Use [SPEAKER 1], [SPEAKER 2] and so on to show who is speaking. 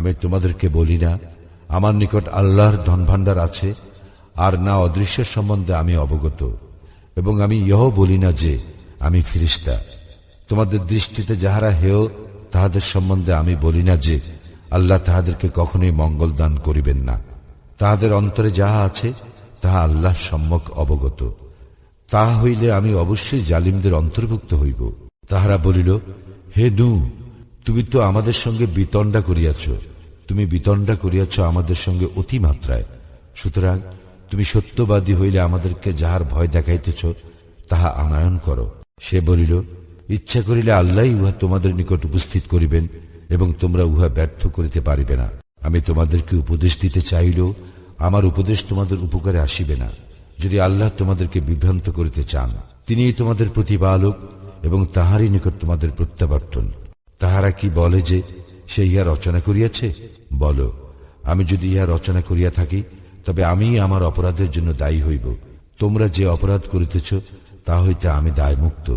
[SPEAKER 1] আমি তোমাদেরকে বলি না, আমার নিকট আল্লাহর ধনভাণ্ডার আছে, আর না অদৃশ্যের সম্বন্ধে আমি অবগত। এবং আমি ইহ বলি না যে আমি ফিরিস্তা। তোমাদের দৃষ্টিতে যাহারা হেয় তাহাদের সম্বন্ধে আমি বলি না যে আল্লাহ তাহাদেরকে কখনোই মঙ্গল দান করিবেন না। তাহাদের অন্তরে যাহা আছে, তাহা আল্লাহ সম্যক অবগত। তাহা হইলে আমি অবশ্যই জালিমদের অন্তর্ভুক্ত হইব। তাহারা বলিল, হে নু তুমি তো আমাদের সঙ্গে বিতণ্ডা করিয়াছ। তুমি বিতণ্ডা করিয়াছ আমাদের সঙ্গে অতিমাত্রায়। সুতরাং তুমি সত্যবাদী হইলে আমাদেরকে যাহার ভয় দেখাইতেছ, তাহা আনায়ন করো। সে বলিল, ইচ্ছা করিলে আল্লাহ উহা তোমাদের নিকট উপস্থিত করিবেন এবং তোমরা উহা ব্যর্থ করিতে পারিবে না। আমি তোমাদেরকে উপদেশ দিতে চাইলেও আমার উপদেশ তোমাদের উপকারে আসিবে না। যদি আল্লাহ তোমাদেরকে বিভ্রান্ত করিতে চান, তিনিই তোমাদের প্রতিপালক এবং তাহারই নিকট তোমাদের প্রত্যাবর্তন। তাহারা কি বলে যে সে ইহা রচনা করিয়াছে? বলো, আমি যদি ইহা রচনা করিয়া থাকি, তবে আমি আমার অপরাধের জন্য দায়ী হইব। তোমরা যে অপরাধ করিতেছ, তা হইতে আমি দায়মুক্ত।